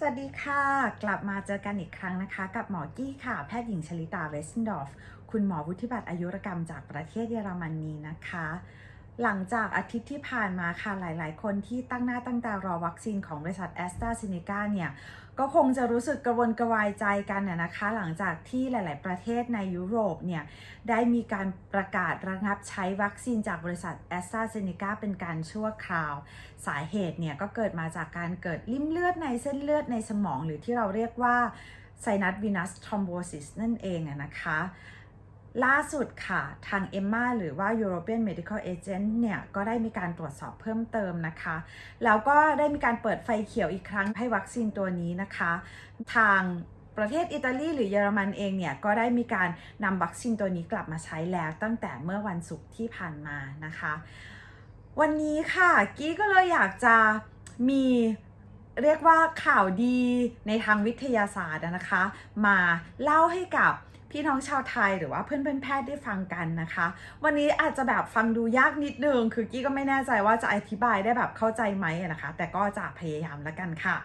สวัสดีค่ะ กลับมาเจอกันอีกครั้งนะคะ กับหมอกี้ค่ะ แพทย์หญิงชลิตาเวสเซนดอฟ คุณหมอวุฒิบัตรอายุรกรรมจากประเทศเยอรมนีนะคะ หลังจากอาทิตย์ที่ผ่านมาค่ะหลาย ๆ คนที่ตั้งหน้าตั้งตารอวัคซีนของบริษัทแอสตราเซเนกาเนี่ยก็คงจะรู้สึกกระวนกระวายใจกันน่ะนะคะ หลังจากที่หลาย ๆ ประเทศในยุโรปเนี่ยได้มีการประกาศระงับใช้วัคซีนจากบริษัทแอสตราเซเนกาเป็นการชั่วคราว สาเหตุเนี่ยก็เกิดมาจากการเกิดริ่มเลือดในเส้นเลือดในสมอง หรือที่เราเรียกว่าไซนัสวีนัสทรอมโบซิสนั่นเองนะคะ ล่าสุดค่ะ ทาง EMMA หรือว่า European Medical Agent เนี่ย ก็ได้มีการตรวจสอบเพิ่มเติมนะคะ แล้วก็ได้มีการเปิดไฟเขียวอีกครั้งให้วัคซีนตัวนี้นะคะ ทางประเทศอิตาลีหรือเยอรมันเองเนี่ย ก็ได้มีการนำวัคซีนตัวนี้กลับมาใช้แล้ว ตั้งแต่เมื่อวันศุกร์ที่ผ่านมานะคะ วันนี้ค่ะ กี้ก็เลยอยากจะมีเรียกว่าข่าวดีในทางวิทยาศาสตร์นะคะ มาเล่าให้กับ พี่น้องชาวไทยหรือว่าเพื่อนเพื่อนแพทย์ได้ฟังกันนะคะ วันนี้อาจจะแบบฟังดูยากนิดนึงคือกี้ก็ไม่แน่ใจว่าจะอธิบายได้แบบเข้าใจไหมนะคะ แต่ก็จะพยายามละกันค่ะ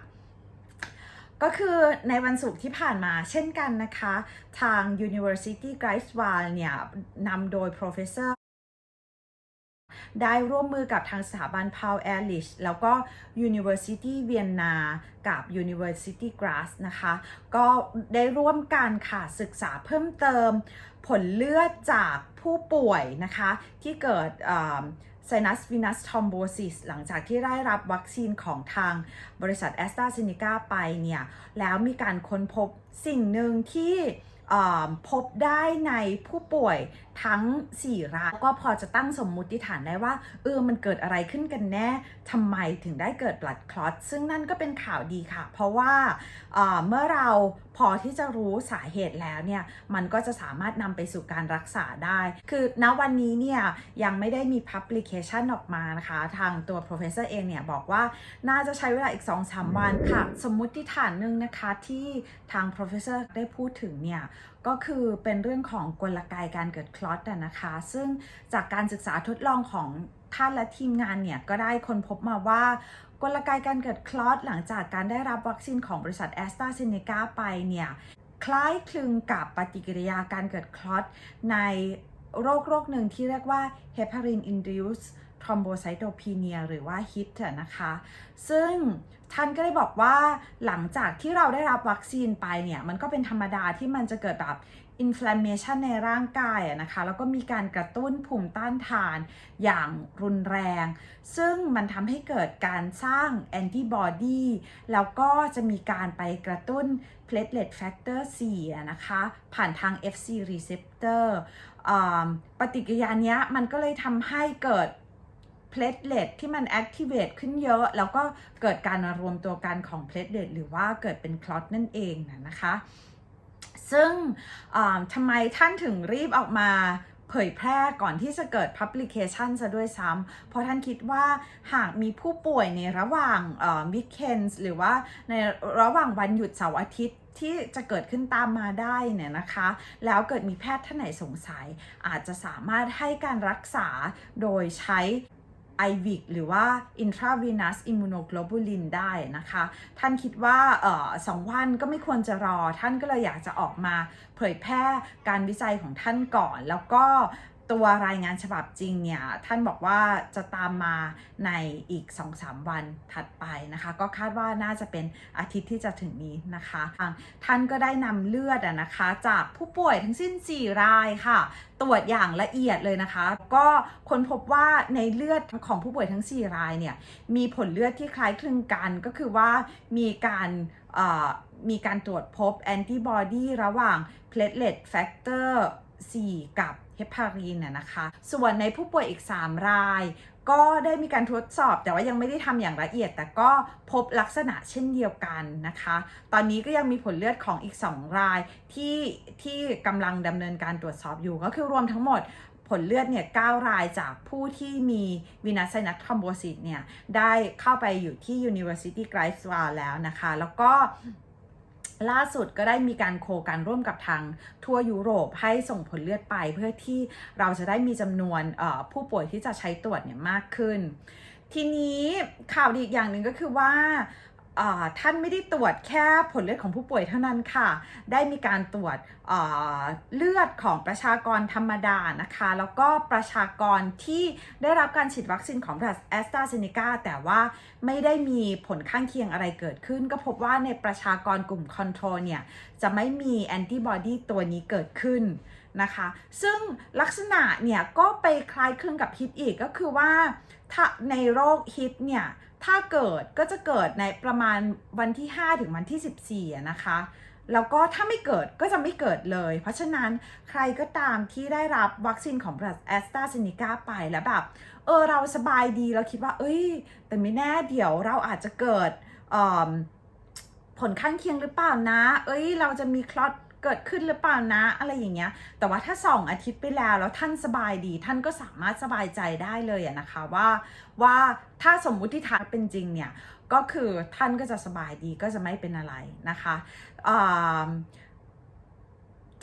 ก็คือในวันศุกร์ที่ผ่านมาเช่นกันนะคะ ทาง University g r i f f w a l เนี่ยนำโดย professor ได้ร่วมมือกับทางสถาบัน Paul Ehrlich แล้วก็ University Vienna กับ University Graz นะคะ ก็ได้ร่วมกันค่ะศึกษาเพิ่มเติม ผลเลือดจากผู้ป่วยนะคะ ที่เกิดไซนัสวินัสทอมโบซิสหลังจากที่ได้รับวัคซีนของทางบริษัทแอสตราเซเนกาไปเนี่ย แล้วมีการค้นพบสิ่งหนึ่งที่พบได้ในผู้ป่วย ทั้ง 4รายก็พอจะตั้งสมมุติฐานได้ว่า เออมันเกิดอะไรขึ้นกันแน่ทำไมถึงได้เกิด blood clot ซึ่งนั่นก็เป็นข่าวดีค่ะ เพราะว่าอ่าเมื่อเราพอที่จะรู้สาเหตุแล้วเนี่ยมันก็จะสามารถนำไปสู่การรักษาได้ คือณวันนี้เนี่ยยังไม่ได้มี publication ออกมานะคะ ทางตัว professor เองเนี่ยบอกว่าน่าจะใช้เวลาอีก 2-3 วันค่ะ สมมุติฐานหนึ่งนะคะที่ทาง professor ได้พูดถึงเนี่ยก็คือเป็นเรื่องของกลไกการเกิดคลอตอะนะคะ ซึ่งจากการศึกษาทดลองของท่านและทีมงานเนี่ย ก็ได้ค้นพบมาว่ากลไกการเกิดคลอตหลังจากการได้รับวัคซีนของบริษัทแอสตราเซเนกาไปเนี่ย คล้ายคลึงกับปฏิกิริยาการเกิดคลอตในโรคโรคหนึ่งที่เรียกว่า heparin induced thrombocytopenia หรือว่า HIT นะคะ ซึ่งท่านก็ได้บอกว่าหลังจากที่เราได้รับวัคซีนไปเนี่ย มันก็เป็นธรรมดาที่มันจะเกิดแบบ inflammation ในร่างกายอะนะคะแล้วก็มีการกระตุ้นภูมิต้านทานอย่างรุนแรง ซึ่งมันทำให้เกิดการสร้างแอนติบอดีแล้วก็จะมีการไปกระตุ้น platelet factor 4นะคะผ่านทาง FC receptor ปฏิกิริยานี้มันก็เลยทำให้เกิดเพล t เลตที่มัน activate ขึ้นเยอะ แล้วก็เกิดการมารวมตัวกันของเพล t เลตหรือว่าเกิดเป็นคลอตนั่นเองนะคะ ซึ่งทำไมท่านถึงรีบออกมาเผยแพร่ก่อนที่จะเกิด publication ซะด้วยซ้ำ เพราะท่านคิดว่าหากมีผู้ป่วยในระหว่างวิกเคนส์หรือว่าในระหว่างวันหยุดเสาร์อาทิตย์ที่จะเกิดขึ้นตามมาได้เนี่ยนะคะ แล้วเกิดมีแพทย์ท่านไหนสงสัย อาจจะสามารถให้การรักษาโดยใช้ IVIC หรือว่า intravenous immunoglobulin ได้นะคะ ท่านคิดว่าออสองวันก็ไม่ควรจะรอ ท่านก็เลยอยากจะออกมาเผยแพร่การวิจัยของท่านก่อน แล้วก็ ตัวรายงานฉบับจริงเนี่ย ท่านบอกว่าจะตามมาในอีก 2-3 วันถัดไปนะคะ ก็คาดว่าน่าจะเป็นอาทิตย์ที่จะถึงนี้นะคะทางท่านก็ได้นำเลือดนะคะ จากผู้ป่วยทั้งสิ้น 4 รายค่ะ ตรวจอย่างละเอียดเลยนะคะ ก็ค้นพบว่าในเลือดของผู้ป่วยทั้ง 4 รายเนี่ยมีผลเลือดที่คล้ายคลึงกันก็คือว่ามีการมีการตรวจพบแอนติบอดีระหว่าง platelet factor 4 กับเฮปารีนน่ะนะคะ ส่วนในผู้ป่วยอีก 3 ราย ก็ได้มีการทดสอบแต่ว่ายังไม่ได้ทำอย่างละเอียด แต่ก็พบลักษณะเช่นเดียวกันนะคะ ตอนนี้ก็ยังมีผลเลือดของอีก 2 รายที่ที่กำลังดำเนินการตรวจสอบอยู่ก็คือรวมทั้งหมดผลเลือดเนี่ย9รายจากผู้ที่มีวีนัสไซนัสทอมโบซิสเนี่ย ได้เข้าไปอยู่ที่ University Greifswald แล้วนะคะ แล้วก็ ล่าสุดก็ได้มีการโคกันร่วมกับทางทั่วยุโรปให้ส่งผลเลือดไป เพื่อที่เราจะได้มีจำนวนผู้ป่วยที่จะใช้ตรวจเนี่ยมากขึ้น ทีนี้ข่าวดีอีกอย่างหนึ่งก็คือว่า ท่านไม่ได้ตรวจแค่ผลเลือดของผู้ป่วยเท่านั้นค่ะ ได้มีการตรวจเลือดของประชากรธรรมดานะคะ แล้วก็ประชากรที่ได้รับการฉีดวัคซีนของบริษัทแอสตราเซเนกาแต่ว่าไม่ได้มีผลข้างเคียงอะไรเกิดขึ้น ก็พบว่าในประชากรกลุ่มคอนโทรลเนี่ย จะไม่มีแอนติบอดีตัวนี้เกิดขึ้น นะคะ ซึ่งลักษณะเนี่ยก็ไปคล้ายคลึงกับฮิตอีกก็คือว่าถ้าในโรคฮิตเนี่ยถ้าเกิดก็จะเกิดในประมาณวันที่ 5 ถึงวันที่ 14นะคะแล้วก็ถ้าไม่เกิดก็จะไม่เกิดเลย เพราะฉะนั้นใครก็ตามที่ได้รับวัคซีนของบริษัทแอสตราเซเนกาไปแล้วแบบ เออเราสบายดีเราคิดว่า เอ้ย แต่ไม่แน่เดี๋ยวเราอาจจะเกิดผลข้างเคียงหรือเปล่านะ เอ้ย เราจะมีคลอต เกิดขึ้นหรือเปล่านะ อะไรอย่างเงี้ย แต่ว่าถ้าสองอาทิตย์ไปแล้วแล้วท่านสบายดี ท่านก็สามารถสบายใจได้เลยอะนะคะว่าว่าถ้าสมมุติฐานเป็นจริงเนี่ยก็คือท่านก็จะสบายดีก็จะไม่เป็นอะไรนะคะ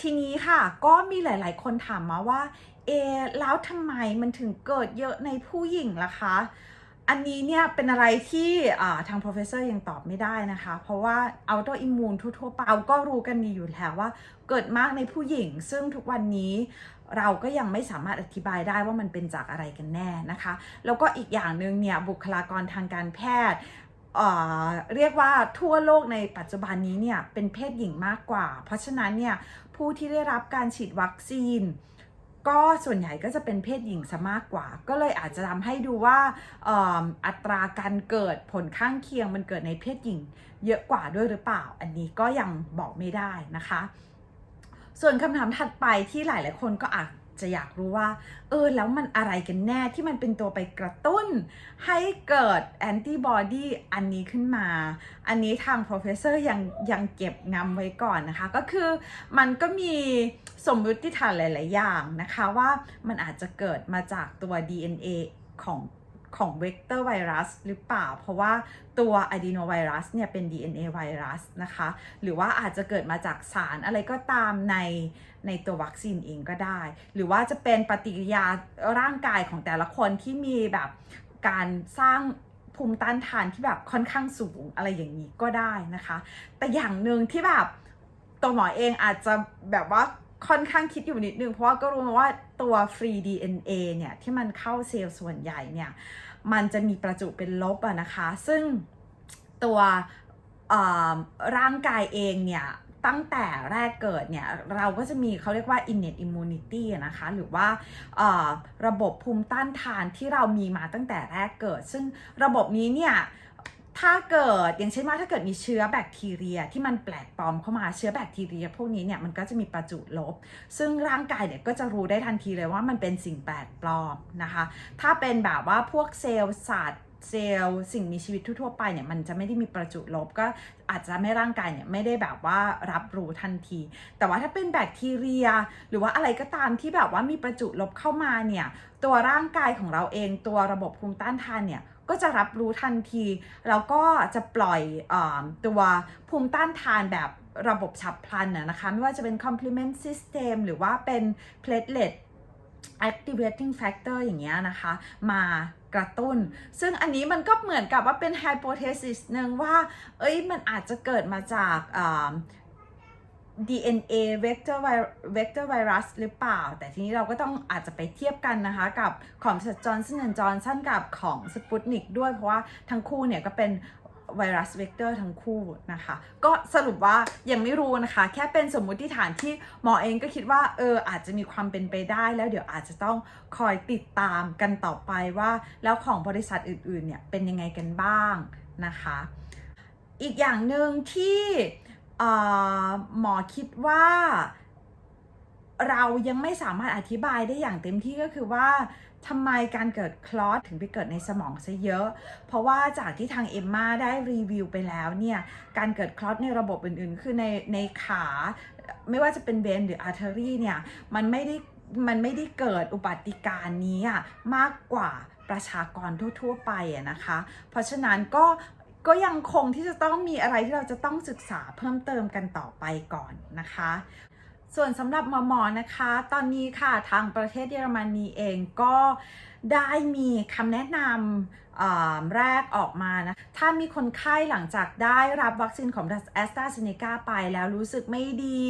ทีนี้ค่ะก็มีหลาย ๆ คนถามมาว่าเอแล้วทำไมมันถึงเกิดเยอะในผู้หญิงล่ะคะ อันนี้เนี่ยเป็นอะไรที่ทาง professor ยังตอบไม่ได้นะคะ เพราะว่า auto immune ทั่วๆไปเราก็รู้กันดีอยู่แล้วว่าเกิดมากในผู้หญิง ซึ่งทุกวันนี้เราก็ยังไม่สามารถอธิบายได้ว่ามันเป็นจากอะไรกันแน่นะคะ แล้วก็อีกอย่างหนึ่งเนี่ยบุคลากรทางการแพทย์เอ่อเรียกว่าทั่วโลกในปัจจุบันนี้เนี่ยเป็นเพศหญิงมากกว่า เพราะฉะนั้นเนี่ยผู้ที่ได้รับการฉีดวัคซีน ก็ส่วนใหญ่ก็จะเป็นเพศหญิงซะมากกว่า ก็เลยอาจจะทำให้ดูว่าอ,อัตราการเกิดผลข้างเคียงมันเกิดในเพศหญิงเยอะกว่าด้วยหรือเปล่า อันนี้ก็ยังบอกไม่ได้นะคะ ส่วนคำถามถัดไปที่หลาย ๆ คนก็อาจ จะอยากรู้ว่า เออ แล้วมันอะไรกันแน่ที่มันเป็นตัวไปกระตุ้น ให้เกิดแอนติบอดีอันนี้ขึ้นมา อันนี้ทาง professor ยังยังเก็บงำไว้ก่อนนะคะ ก็คือมันก็มีสมมติฐานหลาย ๆ อย่างนะคะว่ามันอาจจะเกิดมาจากตัว DNA ของ ของเวกเตอร์ไวรัสหรือเปล่า เพราะว่าตัวอะดีโนไวรัสเนี่ยเป็น DNA ไวรัสนะคะ หรือว่าอาจจะเกิดมาจากสารอะไรก็ตามในในตัววัคซีนเองก็ได้ หรือว่าจะเป็นปฏิกิริยาร่างกายของแต่ละคนที่มีแบบการสร้างภูมิต้านทานที่แบบค่อนข้างสูงอะไรอย่างนี้ก็ได้นะคะ แต่อย่างหนึ่งที่แบบตัวหมอเองอาจจะแบบว่า ค่อนข้างคิดอยู่นิดนึง เพราะว่าก็รู้มาว่าตัวฟรี DNA เนี่ย ที่มันเข้าเซลล์ส่วนใหญ่เนี่ย มันจะมีประจุเป็นลบอะนะคะ ซึ่งตัวร่างกายเองเนี่ย ตั้งแต่แรกเกิดเนี่ย เราก็จะมีเขาเรียกว่า innate immunity นะคะ หรือว่าระบบภูมิต้านทานที่เรามีมาตั้งแต่แรกเกิด ซึ่งระบบนี้เนี่ย ถ้าเกิดอย่างเช่นว่าถ้าเกิดมีเชื้อแบคทีเรียที่มันแปลกปลอมเข้ามาเชื้อแบคทีเรีย พวกนี้เนี่ยมันก็จะมีประจุลบ ซึ่งร่างกายเนี่ยก็จะรู้ได้ทันทีเลยว่ามันเป็นสิ่งแปลกปลอมนะคะ ถ้าเป็นแบบว่าพวกเซลล์สัตว์ เซลล์สิ่งมีชีวิตทั่วๆไปเนี่ยมันจะไม่ได้มีประจุลบก็อาจจะไม่ร่างกายเนี่ยไม่ได้แบบว่ารับรู้ทันที แต่ว่าถ้าเป็นแบคทีเรีย หรือว่าอะไรก็ตามที่แบบว่ามีประจุลบเข้ามาเนี่ยตัวร่างกายของเราเองตัวระบบภูมิต้านทานเนี่ยก็จะรับรู้ทันที แล้วก็จะปล่อยอตัวภูมิต้านทานแบบระบบฉับพลันนะคะไม่ว่าจะเป็น complement system หรือว่าเป็น platelet activating factor อย่างเงี้ยนะคะ มา กระตุ้น ซึ่งอันนี้มันก็เหมือนกับว่าเป็นไฮโปเทซิสหนึ่งว่า เอ้ย มันอาจจะเกิดมาจาก DNA vector vector virus หรือเปล่า แต่ทีนี้เราก็ต้องอาจจะไปเทียบกันนะคะ กับของจอร์นสันจอร์นสันกับของสปุตนิกด้วย เพราะว่าทั้งคู่เนี่ยก็เป็น ไวรัสเวกเตอร์ทั้งคู่นะคะ ก็สรุปว่ายังไม่รู้นะคะ แค่เป็นสมมุติฐานที่หมอเองก็คิดว่าเอออาจจะมีความเป็นไปได้ แล้วเดี๋ยวอาจจะต้องคอยติดตามกันต่อไปว่าแล้วของบริษัทอื่นๆเนี่ยเป็นยังไงกันบ้างนะคะ อีกอย่างหนึ่งที่หมอคิดว่า เรายังไม่สามารถอธิบายได้อย่างเต็มที่ก็คือว่า ทำไมการเกิดคลอสถึงไปเกิดในสมองซะเยอะ เพราะว่าจากที่ทางเอมมาได้รีวิวไปแล้วเนี่ย การเกิดคลอสในระบบอื่นๆ คือในในขาไม่ว่าจะเป็นเวนหรืออาร์เทอรี่เนี่ย มันไม่ได้มันไม่ได้เกิดอุบัติการนี้อะมากกว่าประชากรทั่ว ๆ ไปอะนะคะ เพราะฉะนั้นก็ก็ยังคงที่จะต้องมีอะไรที่เราจะต้องศึกษาเพิ่มเติมกันต่อไปก่อนนะคะ ส่วนสำหรับหมอๆนะคะ ตอนนี้ค่ะทางประเทศเยอรมนีเองก็ ได้มีคำแนะนำแรกออกมานะ ถ้ามีคนไข้หลังจากได้รับวัคซีนของ a s t r a z เซ e c a ไปแล้วรู้สึกไม่ดี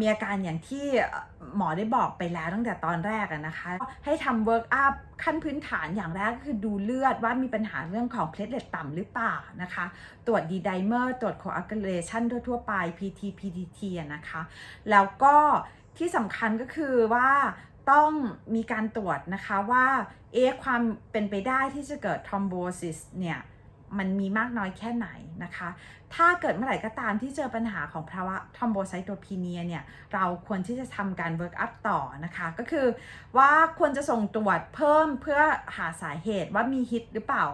มีอาการอย่างที่หมอได้บอกไปแล้วตั้งแต่ตอนแรกนะคะ ให้ทำเวิร์กอัพขั้นพื้นฐานอย่างแรกก็คือดูเลือดว่ามีปัญหาเรื่องของเพลทเลตต่ำหรือเปล่านะคะ ตรวจดีไดเมอร์ตรวจ coagulation ทั่วๆไป PT PTT นะคะ แล้วก็ที่สำคัญก็คือว่า ต้องมีการตรวจนะคะว่าเอ๊ความเป็นไปได้ที่จะเกิดทอมโบซิสเนี่ยมันมีมากน้อยแค่ไหนนะคะ ถ้าเกิดเมื่อไหร่ก็ตามที่เจอปัญหาของภาวะทอมโบไซโตพีเนียเนี่ยเราควรที่จะทำการเวิร์กอัพต่อนะคะ ก็คือว่าควรจะส่งตรวจเพิ่มเพื่อหาสาเหตุว่ามีฮิตหรือเปล่า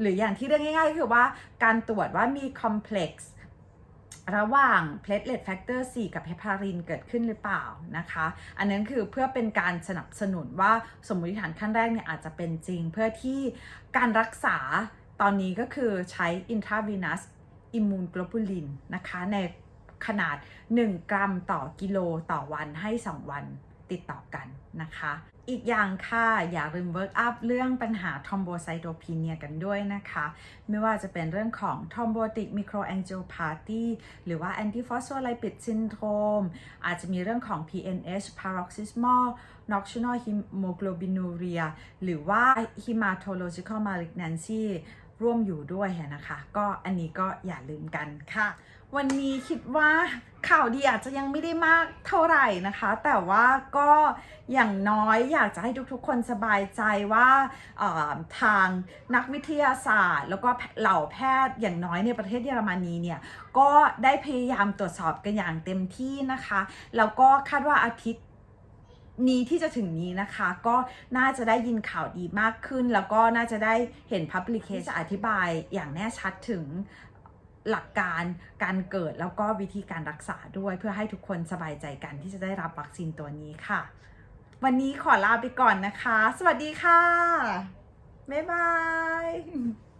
หรืออย่างที่เรียกง่ายๆ คือว่าการตรวจว่ามีคอมเพล็กซ์ ระหว่าง platelet factor 4 กับเฮปารินเกิดขึ้นหรือเปล่านะคะ อันนั้นคือเพื่อเป็นการสนับสนุนว่าสมมติฐานขั้นแรกเนี่ยอาจจะเป็นจริง เพื่อที่การรักษาตอนนี้ก็คือใช้ intravenous อิมมูนโกลบูลินนะคะ ในขนาด 1 กรัมต่อกิโลต่อวันให้ 2 วัน ติดต่อกันนะคะ อีกอย่างค่ะอย่าลืมเวิร์กอัพเรื่องปัญหาทอมโบไซโตพีเนียกันด้วยนะคะ ไม่ว่าจะเป็นเรื่องของทอมโบติกมิโครแอง i o p a t y หรือว่า anti-phospholipid syndrome อาจจะมีเรื่องของ PNH paroxysmal nocturnal hemoglobinuria หรือว่า hematological malignancy ร่วมอยู่ด้วยนะคะ ก็อันนี้ก็อย่าลืมกันค่ะ วันนี้คิดว่าข่าวดีอาจจะยังไม่ได้มากเท่าไหร่นะคะ แต่ว่าก็อย่างน้อยอยากจะให้ทุกๆ คนสบายใจว่าทางนักวิทยาศาสตร์ แล้วก็เหล่าแพทย์อย่างน้อยในประเทศเยอรมนีเนี่ยก็ได้พยายามตรวจสอบกันอย่างเต็มที่นะคะ แล้วก็คาดว่าอาทิตย์ นี้ที่จะถึงนี้นะคะ ก็น่าจะได้ยินข่าวดีมากขึ้น แล้วก็น่าจะได้เห็น publication จะอธิบายอย่างแน่ชัดถึงหลักการการเกิดแล้วก็วิธีการรักษาด้วยเพื่อให้ทุกคนสบายใจกันที่จะได้รับวัคซีนตัวนี้ค่ะ วันนี้ขอลาไปก่อนนะคะ สวัสดีค่ะ บ๊ายบาย